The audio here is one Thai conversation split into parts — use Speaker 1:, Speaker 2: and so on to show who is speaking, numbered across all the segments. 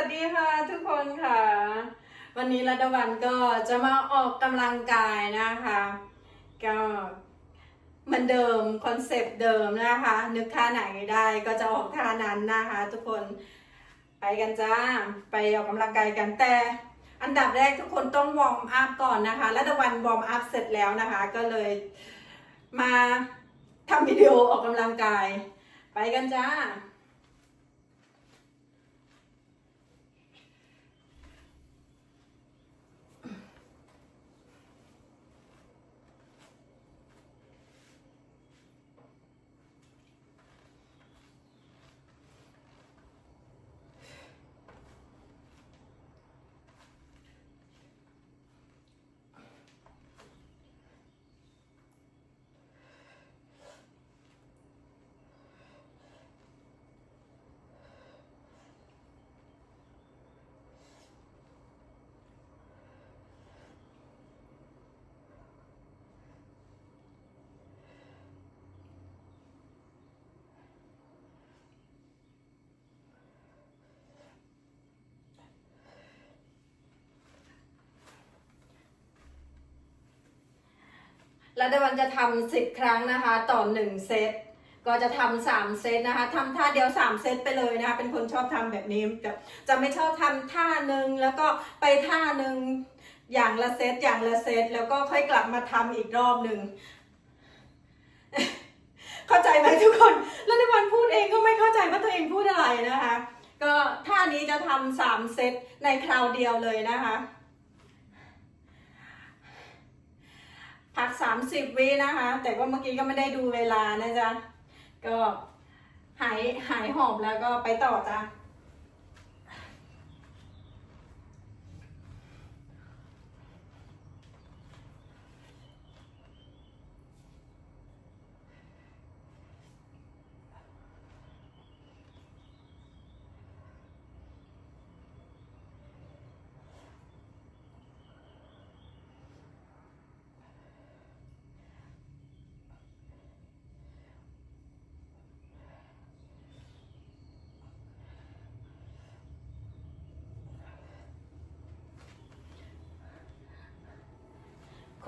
Speaker 1: วัสดีค่ะทุกคนค่ะ วันนี้รัตวันก็จะมาออกกำลังกายนะคะก็เหมือนเดิมคอนเซปต์เดิมนะคะ นึกท่าไหนได้ก็จะออกท่านั้นนะคะ ทุกคนไปกันจ้าไปออกกำลังกายกันแต่อันดับแรกทุกคนต้องวอร์มอัพก่อนนะคะรัตวันวอร์มอัพเสร็จแล้วนะคะ ก็เลยมาทำวิดีโอออกกำลังกาย ไปกันจ้า แล้วเดวันจะทำสิบครั้งนะคะ ต่อหนึ่งเซต ก็จะทำสามเซตนะคะทำท่าเดียวสามเซตไปเลยนะคะ เป็นคนชอบทำแบบนี้จะจะไม่ชอบทำท่าหนึ่งแล้วก็ไปท่าหนึ่งอย่างละเซตอย่างละเซตแล้วก็ค่อยกลับมาทำอีกรอบหนึ่งเข้าใจไหมทุกคน แล้วในวันพูดเองก็ไม่เข้าใจว่าตัวเองพูดอะไรนะคะ ก็ท่านี้จะทำสามเซตในคราวเดียวเลยนะคะ พัก 30 วินะคะ แต่ว่าเมื่อกี้ก็ไม่ได้ดูเวลานะจ๊ะ ก็หายหายหอบแล้วก็ไปต่อจ้ะ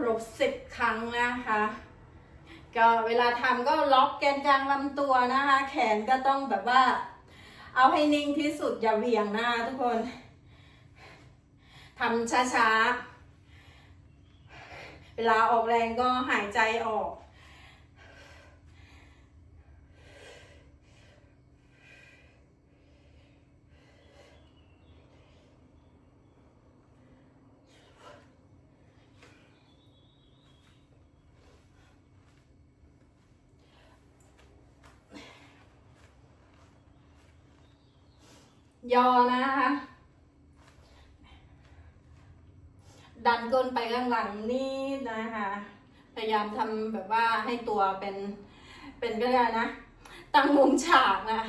Speaker 1: รบสิบครั้งนะคะ ก็เวลาทำก็ล็อกแกนกลางลำตัวนะคะ แขนก็ต้องแบบว่า เอาให้นิ่งที่สุดอย่าเหวี่ยงหน้าทุกคนทำช้าๆ เวลาออกแรงก็หายใจออก ยอนะคะ ดันก้นไปข้างหลังนิดนะคะ พยายามทำแบบว่าให้ตัวเป็น เป็นก็ได้นะ ตั้งมุมฉากนะ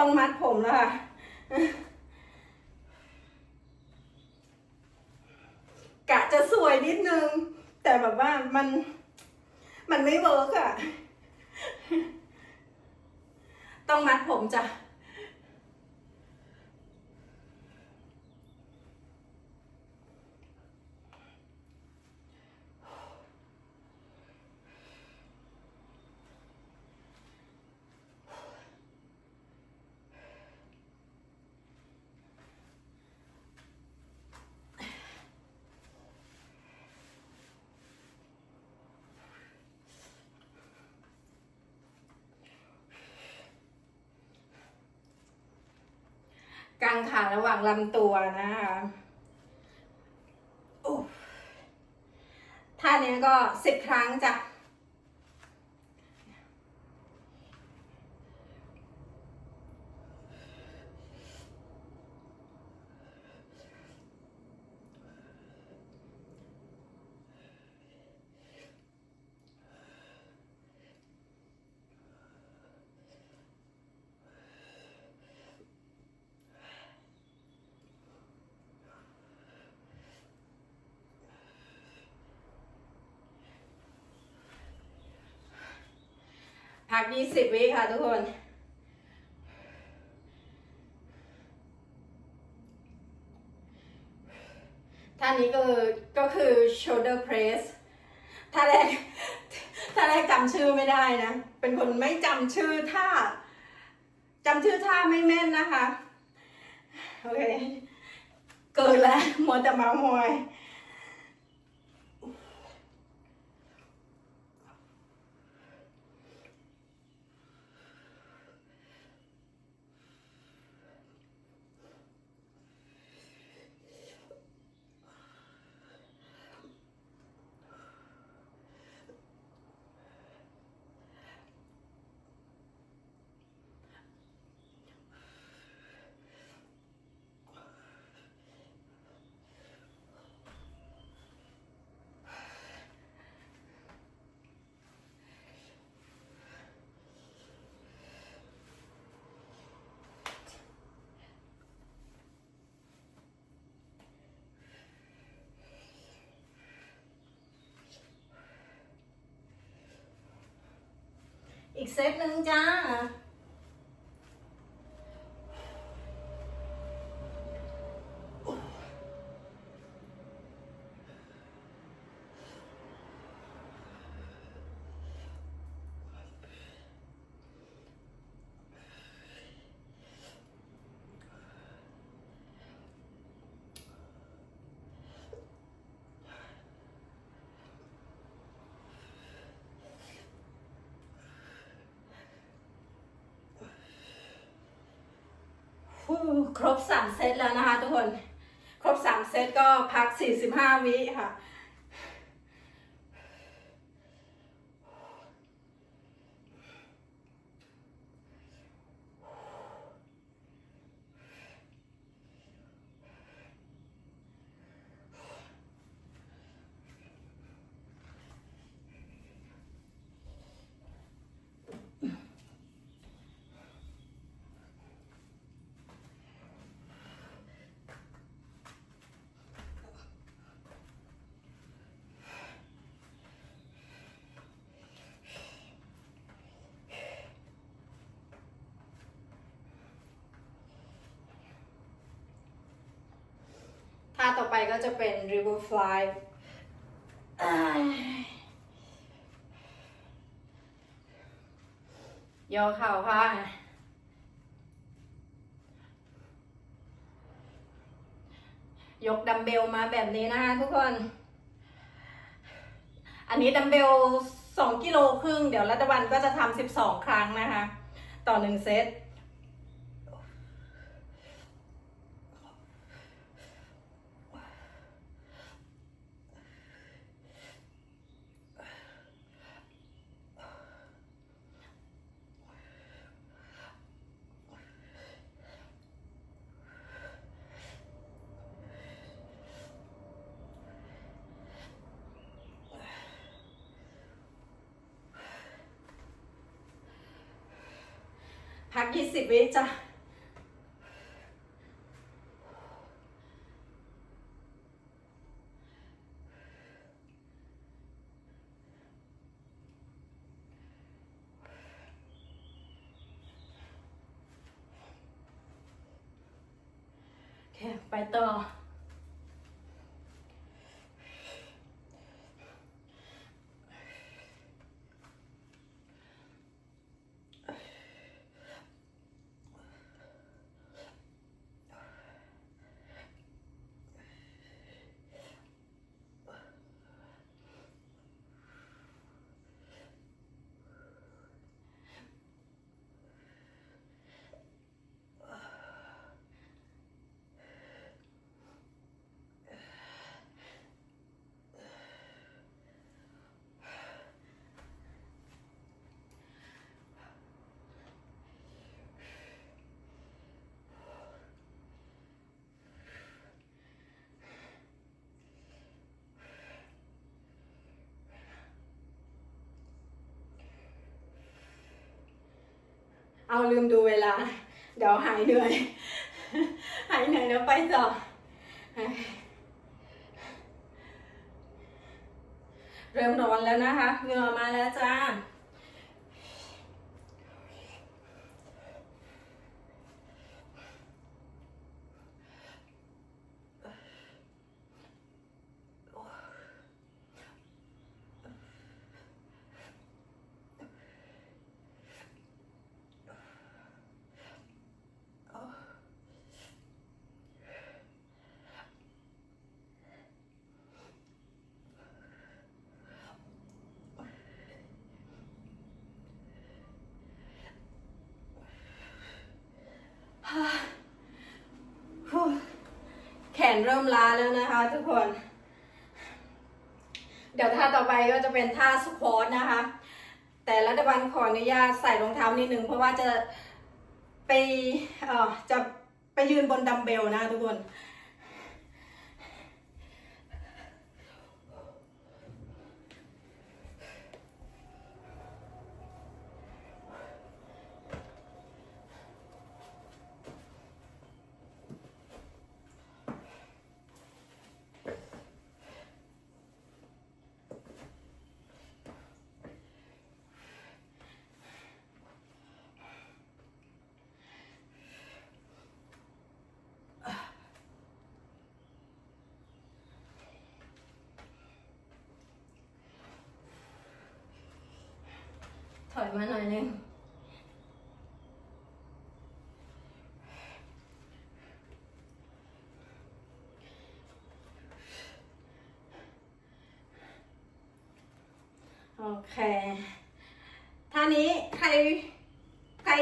Speaker 1: ต้องมัดผมแล้วค่ะกะจะสวยนิดนึง แต่แบบว่ามัน มันไม่เวิร์กอะต้องมัดผมจ้ะ กางขาระหว่างลำตัวนะคะท่านี้ก็สิบครั้งจ้ะ ยี่สิบวิค่ะทุกคนท่านี้ก็คือก็คือ shoulder press ท่าแรกท่าแรกจำชื่อไม่ได้นะ เป็นคนไม่จำชื่อท่าจำชื่อท่าไม่แม่นนะคะ โอเค เกินแล้วมัวแต่มามอย อีกเซตหนึ่งจ้า ฟู้ ครบสามเซตแล้วนะคะทุกคน ครบสามเซตก็พักสี่สิบห้าวิค่ะ ท่าต่อไปก็จะเป็น river fly ยย่อเข่าค่ะ ยกดัมเบลมาแบบนี้นะคะทุกคน อันนี้ดัมเบลสองกิโลครึ่ง เดี๋ยวรัตวันก็จะทำสิบสองครั้งนะคะ ต่อหนึ่งเซต พักยี่สิบวิจ้ะไปต่อ เอาลืมดูเวลา เดี๋ยวหายเหนื่อย หายเหนื่อยแล้วไปต่อเริ่มร้อนแล้วนะคะ เหงื่อมาแล้วจ้า แขนเริ่มล้าแล้วนะคะ ทุกคน เดี๋ยวท่าต่อไปก็จะเป็นท่าสควอตนะคะ แต่รัฐบาลขออนุญาตใส่รองเท้านิดนึงเพราะว่าจะไปจะไปยืนบนดัมเบลนะทุกคน อยมาหน่อยนึงโอเคท่านี้ใครใคร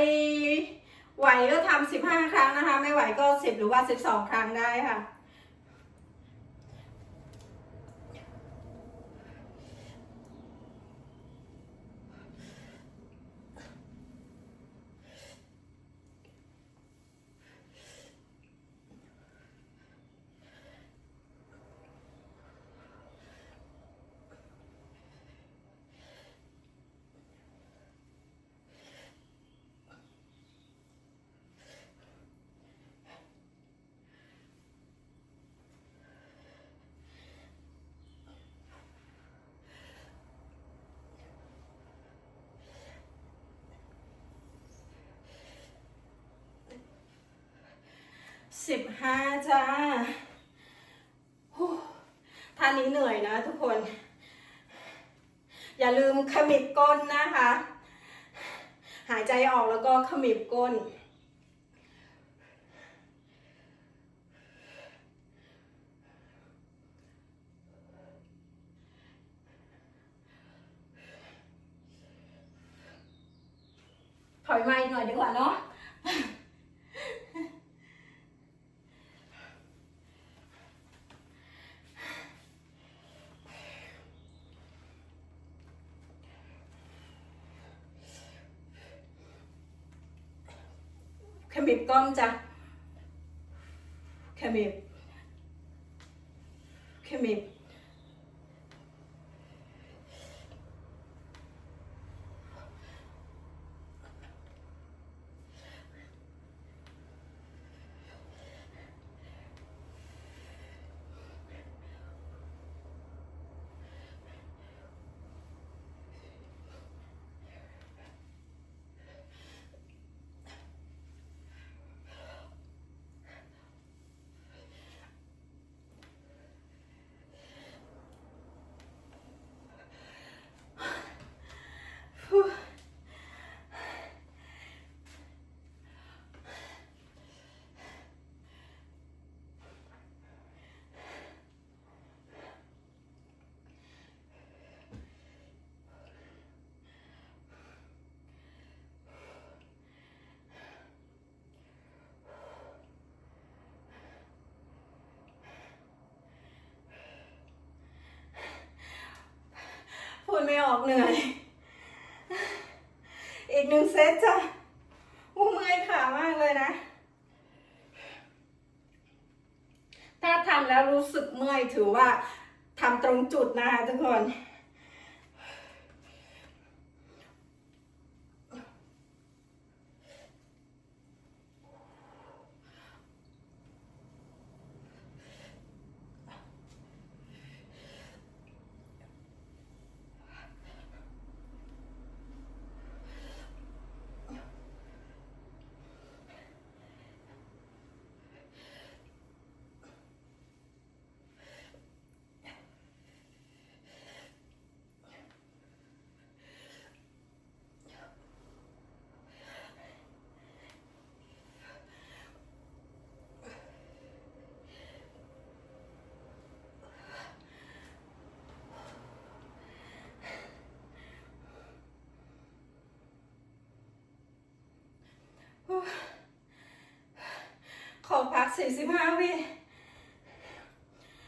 Speaker 1: ไหวก็ทำสิบห้าครั้งนะคะ ไม่ไหวก็สิบหรือว่าสิบสองครั้งได้ค่ะ สิบห้าจ้าท่านี้เหนื่อยนะทุกคน อย่าลืมขมิบก้นนะคะ หายใจออกแล้วก็ขมิบก้น ถอยมาอีกหน่อยดีกว่าเนาะ ขมิบก้นจ้ะขมิบขมิบ พูด ไม่ออกเหนื่อย อีกหนึ่งเซตจ้ะอู้เมื่อยขามากเลยนะ ถ้าทำแล้วรู้สึกเมื่อยถือว่าทำตรงจุดนะคะทุกคน ขอพัก 45วิ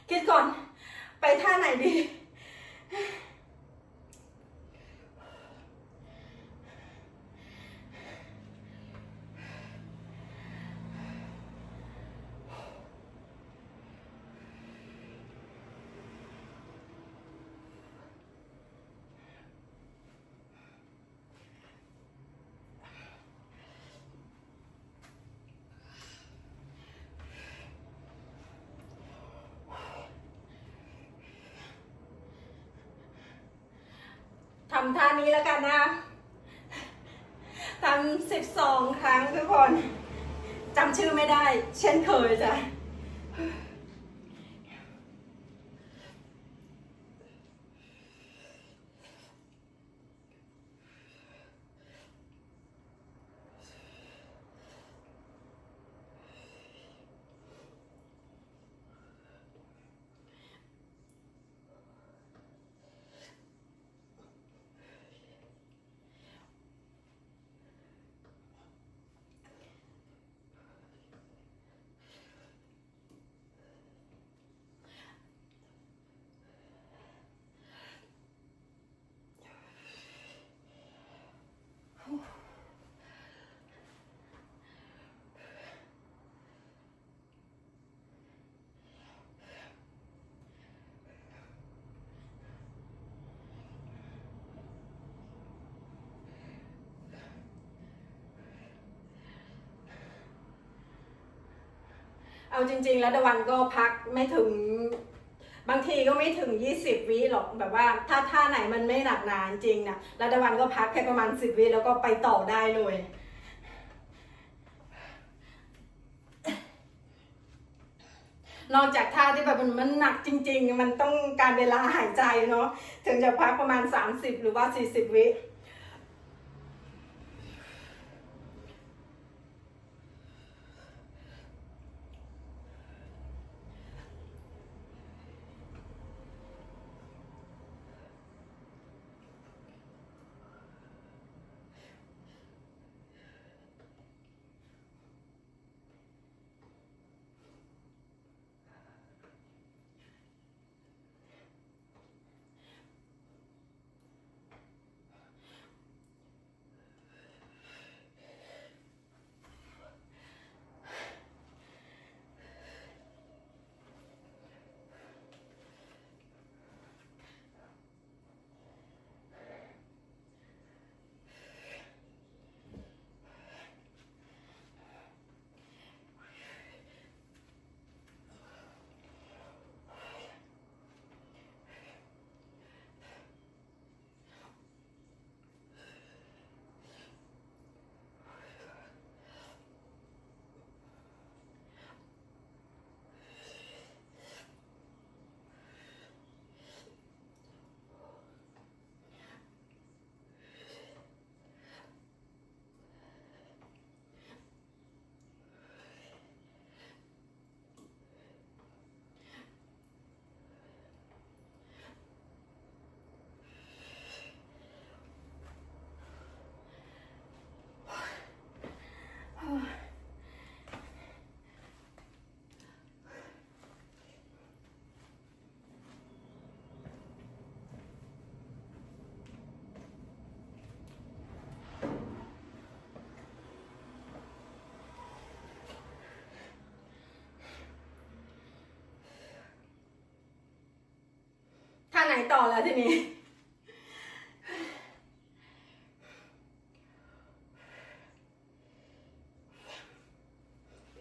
Speaker 1: คิดก่อน ไปท่าไหนดีำท่านี้แล้วกันนะทำสิบสองครั้งทุกคนจำชื่อไม่ได้ เช่นเคยจ้ะ เอาจริง ๆ แล้วตะวันก็พักไม่ถึง บางทีก็ไม่ถึง 20 วิหรอกแบบว่า ถ้าท่าไหนมันไม่หนักหนาจริงนะแล้วตะวันก็พักแค่ประมาณ 10 วิแล้วก็ไปต่อได้เลยนอกจากท่าที่แบบมันมันหนักจริง ๆ มันต้องการเวลาหายใจเนาะถึงจะพักประมาณ 30 หรือว่า 40 วิ ต่อแล้วทีนี้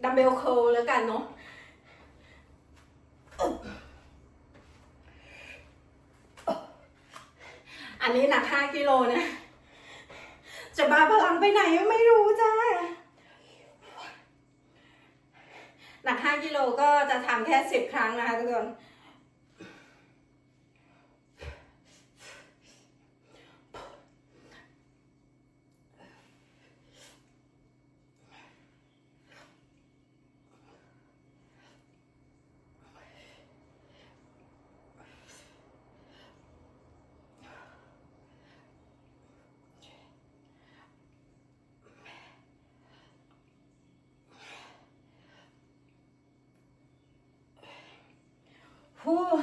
Speaker 1: ดัมเบลเคิลแล้วกันเนาะอันนี้หนัก5กิโลนะ จะบ้าพลังไปไหนไม่รู้จ้า หนัก5กิโลก็จะทำแค่10ครั้งนะคะทุกคน Фу,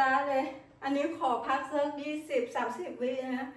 Speaker 1: ล้าเลย อันนี้ขอพักสักยี่สิบสามสิบวินะ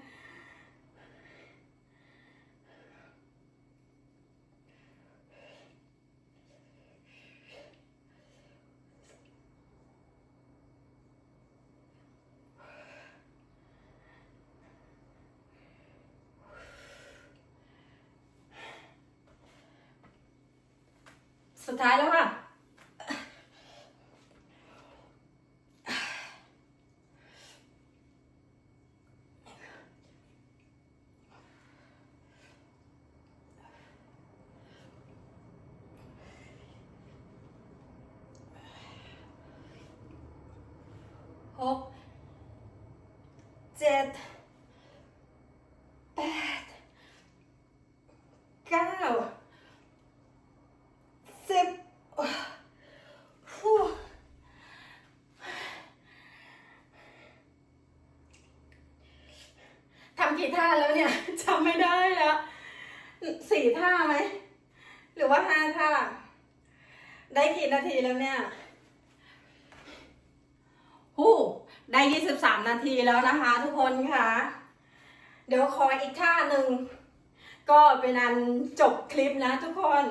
Speaker 1: เจ็ดแปดเก้าสิบฟูทำกี่ท่าแล้วเนี่ยจำไม่ได้แล้วสี่ท่าไหม หรือว่าห้าท่า ได้กี่นาทีแล้วเนี่ยหู ได้ยี่สิบสามนาทีแล้วนะคะ ทุกคนค่ะ เดี๋ยวขออีกท่าหนึ่ง ก็เป็นอันจบคลิปนะทุกคน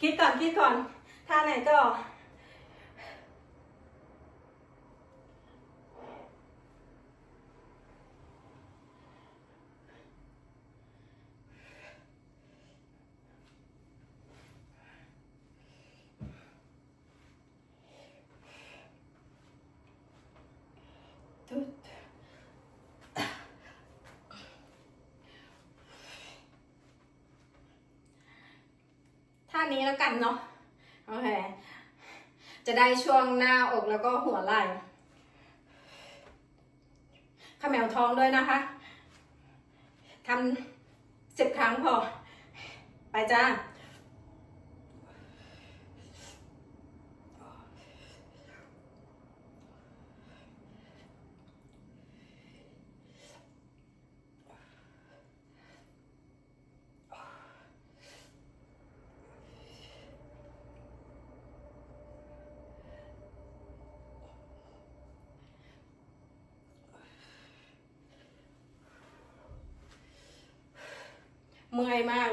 Speaker 1: คิดก่อนคิดก่อน ท่าไหนก็ นี้แล้วกันเนาะโอเคจะได้ช่วงหน้าอกแล้วก็หัวไหล่ขมวท้องด้วยนะคะทำสิบครั้งพอ ไปจ้า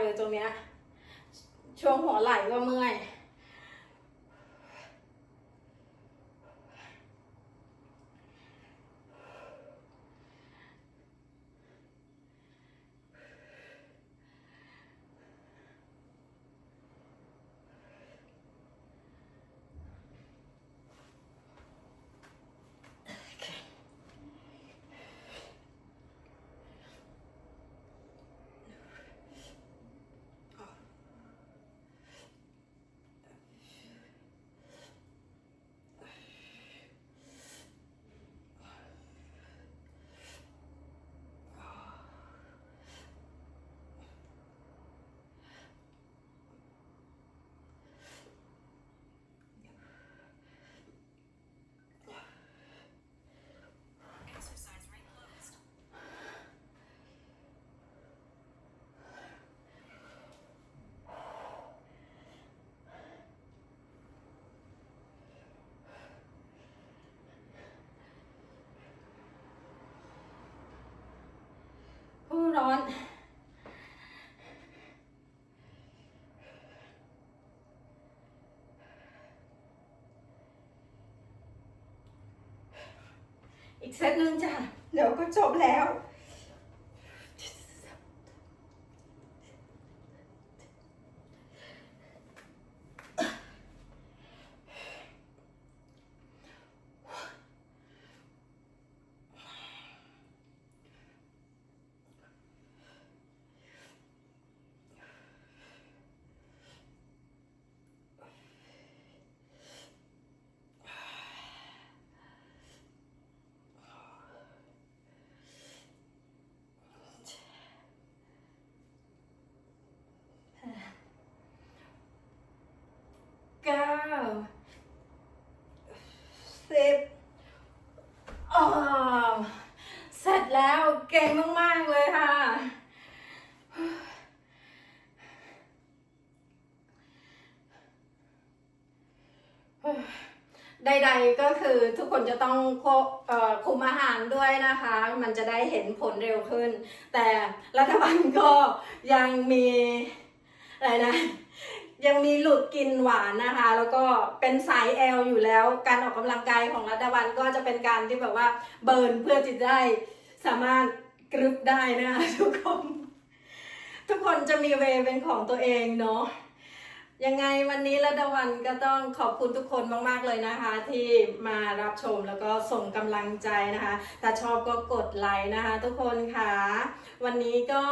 Speaker 1: เลยตรงเนี้ยช่วงหัวไหล่ก็เมื่อย ร้อน อีกเซตหนึ่งจ้ะ เดี๋ยวก็จบแล้ว ก้าสิบอ๋อเสร็จแล้วเก่งมาก ๆ เลยค่ะ ใด ๆ ก็คือทุกคนจะต้องควบคุมอาหารด้วยนะคะ มันจะได้เห็นผลเร็วขึ้น แต่รัฐบาลก็ยังมีอะไรนะ ยังมีหลุดกินหวานนะคะ แล้วก็เป็นสายแอลอยู่แล้ว การออกกำลังกายของรัฐบาลก็จะเป็นการที่แบบว่าเบิร์นเพื่อที่จะได้สามารถกรึบได้นะคะทุกคน ทุกคนจะมีเวเป็นของตัวเองเนาะยังไงวันนี้ระดาวันก็ต้องขอบคุณทุกคนมาก ๆ เลยนะคะ ที่มารับชมแล้วก็ส่งกำลังใจนะคะ ถ้าชอบก็กดไลค์นะคะ ทุกคนค่ะ วันนี้ก็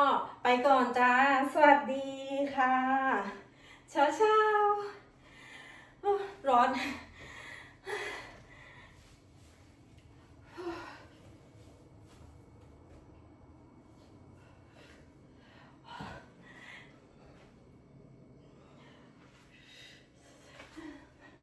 Speaker 1: ไปก่อนจ้า สวัสดีค่ะ เช้าเช้าร้อน